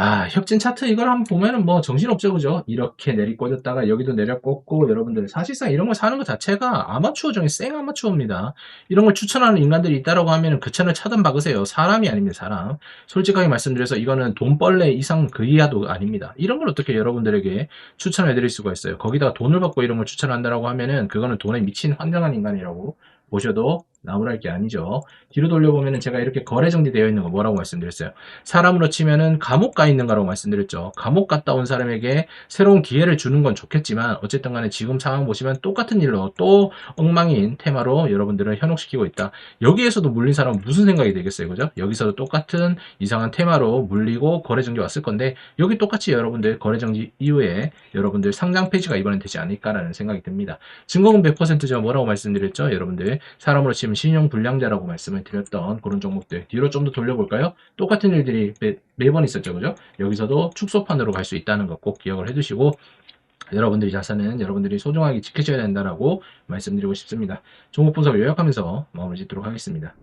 아, 혁진 차트 이걸 한번 보면은 뭐 정신없죠, 그죠? 이렇게 내리꽂았다가 여기도 내려꽂고 여러분들 사실상 이런 걸 사는 것 자체가 아마추어 중에 생 아마추어입니다. 이런 걸 추천하는 인간들이 있다라고 하면은 그 채널 차단 박으세요. 사람이 아닙니다, 사람. 솔직하게 말씀드려서 이거는 돈벌레 이상 그 이하도 아닙니다. 이런 걸 어떻게 여러분들에게 추천해 드릴 수가 있어요. 거기다가 돈을 받고 이런 걸 추천한다라고 하면은 그거는 돈에 미친 환장한 인간이라고 보셔도 나무랄 게 아니죠. 뒤로 돌려보면은 제가 이렇게 거래 정지되어 있는 거 뭐라고 말씀드렸어요? 사람으로 치면은 감옥 가 있는 거라고 말씀드렸죠. 감옥 갔다 온 사람에게 새로운 기회를 주는 건 좋겠지만 어쨌든 간에 지금 상황 보시면 똑같은 일로 또 엉망인 테마로 여러분들을 현혹시키고 있다. 여기에서도 물린 사람은 무슨 생각이 되겠어요. 그죠? 여기서도 똑같은 이상한 테마로 물리고 거래 정지 왔을 건데 여기 똑같이 여러분들 거래 정지 이후에 여러분들 상장 폐지가 이번엔 되지 않을까라는 생각이 듭니다. 증거금 100%죠. 뭐라고 말씀드렸죠? 여러분들 사람으로 치면 신용 불량자라고 말씀을 드렸던 그런 종목들 뒤로 좀 더 돌려볼까요? 똑같은 일들이 매, 매번 있었죠. 그죠? 여기서도 축소판으로 갈 수 있다는 거꼭 기억을 해두시고 여러분들이 자산은 여러분들이 소중하게 지키셔야 된다라고 말씀드리고 싶습니다. 종목 분석을 요약하면서 마무리 짓도록 하겠습니다.